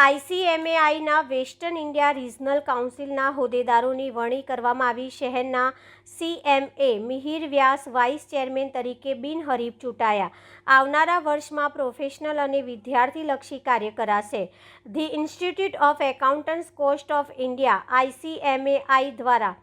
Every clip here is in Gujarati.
આઈસીએમએઆઈના વેસ્ટર્ન ઇન્ડિયા રિજનલ કાઉન્સિલના હોદ્દેદારોની વરણી કરવામાં આવી. શહેરના CMA Mihir Vyas vice chairman તરીકે બિનહરીફ ચૂંટાયા. આવનારા વર્ષમાં પ્રોફેશનલ અને વિદ્યાર્થીલક્ષી કાર્ય કરાશે. The institute of accountants cost of India ICMAI દ્વારા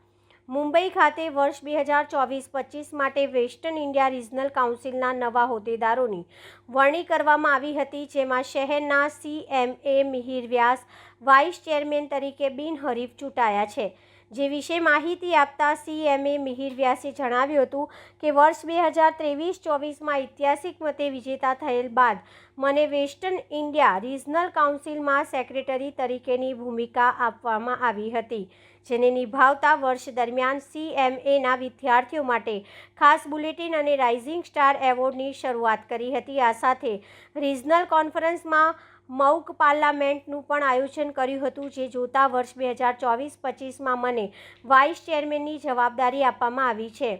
મુંબઈ ખાતે વર્ષ બે હજાર ચોવીસ પચીસ માટે વેસ્ટર્ન ઇન્ડિયા રિજનલ કાઉન્સિલના નવા હોદ્દેદારોની વરણી કરવામાં આવી હતી, જેમાં શહેરના CMA Mihir Vyas vice chairman તરીકે બિનહરીફ ચૂંટાયા છે. જે વિશે માહિતી આપતા સીએમએ મિહિર વ્યાસે જણાવ્યું હતું કે વર્ષ બે હજાર ત્રેવીસ ચોવીસમાં ઐતિહાસિક મતે વિજેતા થયેલ બાદ મને વેસ્ટર્ન ઇન્ડિયા રિજનલ કાઉન્સિલમાં સેક્રેટરી તરીકેની ભૂમિકા આપવામાં આવી હતી, જેને નિભાવતા વર્ષ દરમિયાન સીએમએના વિદ્યાર્થીઓ માટે ખાસ બુલેટિન અને રાઇઝિંગ સ્ટાર એવોર્ડની શરૂઆત કરી હતી. આ સાથે રિજનલ કોન્ફરન્સમાં મૌક પાર્લામેન્ટનું પણ આયોજન કર્યું હતું, જે જોતા વર્ષ બે હજાર ચોવીસ પચીસમાં મને વાઇસ ચેરમેનની જવાબદારી આપવામાં આવી છે.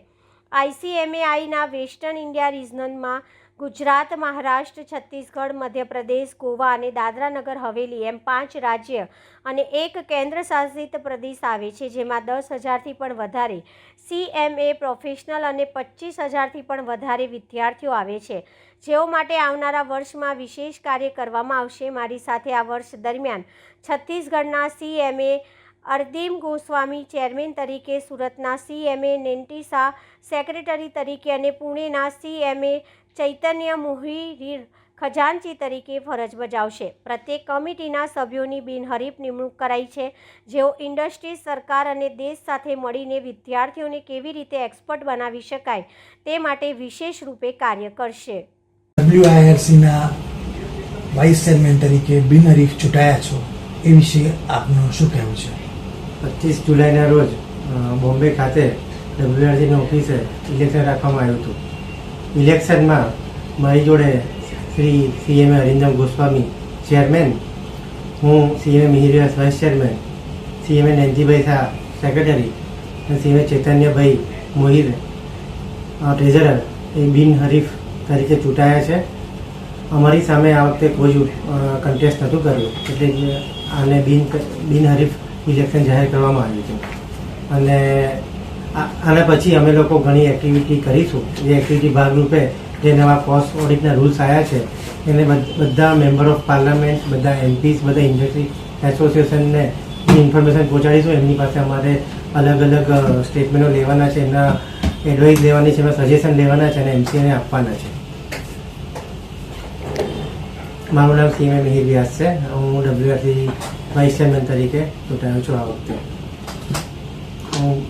આઈસીએમએઆઈના વેસ્ટર્ન ઇન્ડિયા રિજનલમાં ગુજરાત, મહારાષ્ટ્ર, છત્તીસગઢ, મધ્યપ્રદેશ, ગોવા અને દાદરાનગર હવેલી એમ પાંચ રાજ્ય અને એક કેન્દ્ર શાસિત પ્રદેશ આવે છે, જેમાં દસ હજારથી પણ વધારે સીએમએ પ્રોફેશનલ અને પચીસ હજારથી પણ વધારે વિદ્યાર્થીઓ આવે છે. જેઓ માટે આવનારા વર્ષમાં વિશેષ કાર્ય કરવામાં આવશે. મારી સાથે આ વર્ષ દરમિયાન છત્તીસગઢના સીએમએ અરદીમ ગોસ્વામી ચેરમેન તરીકે સુરતના સીએમએ નેન્ટીસા, સેક્રેટરી તરીકે અને પુણેના સીએમએ ચૈતન્ય મોહિરીર ખજાનચી તરીકે ફરજ બજાવશે. પ્રત્યેક કમિટીના સભ્યોની બિનહરીફ નિમણૂક કરાઈ છે. જેઓ ઇન્ડસ્ટ્રી સરકાર અને દેશ સાથે મળીને વિદ્યાર્થીઓને કેવી રીતે એક્સપર્ટ બનાવી શકાય તે માટે વિશેષ રૂપે કાર્ય કરશે. ડબ્લ્યુઆઈઆરસીના વાઇસ ચેરમેન તરીકે બિનહરીફ ચૂંટાયા છો એ વિશે આપનું શું કહેવું છે? પચીસ જુલાઈના રોજ બોમ્બે ખાતે ડબ્લ્યુઆરસીની ઓફિસે ઇલેક્શન રાખવામાં આવ્યું હતું. ઇલેક્શનમાં મારી જોડે શ્રી સીએમ અરિંદમ ગોસ્વામી ચેરમેન હું CM મિહિરિયા vice chairman CMA Nenjibhai Shah secretary અને સીએમએ ચૈતન્યભાઈ મોહિર ટ્રેઝરર એ બિનહરીફ તરીકે ચૂંટાયા છે. અમારી સામે આ વખતે કોઈ કન્ટેસ્ટ નહોતું કર્યું. એટલે આને બિન બિનહરીફ ઇલેક્શન જાહેર કરવામાં આવ્યું છે. અને આના પછી અમે લોકો ઘણી એક્ટિવિટી કરીશું. એ એક્ટિવિટી ભાગરૂપે જે નવા કોસ્ટ ઓડિટના રૂલ્સ આવ્યા છે, એને બધ- મેમ્બર ઓફ પાર્લામેન્ટ બધા એમપીસ બધા ઇન્ડસ્ટ્રી એસોસિએશનને ઇન્ફોર્મેશન પહોંચાડીશું. એમની પાસે અમારે અલગ અલગ સ્ટેટમેન્ટો લેવાના છે એમના એડવાઇસ લેવાની છે એમના સજેશન લેવાના છે અને એમસીએને આપવાના છે. મારું નામ સીએમ મિહિર વ્યાસ છે. હું ડબ્લ્યુઆરસી વાઇસ ચેરમેન તરીકે ચૂંટાયો છું આ વખતે. હું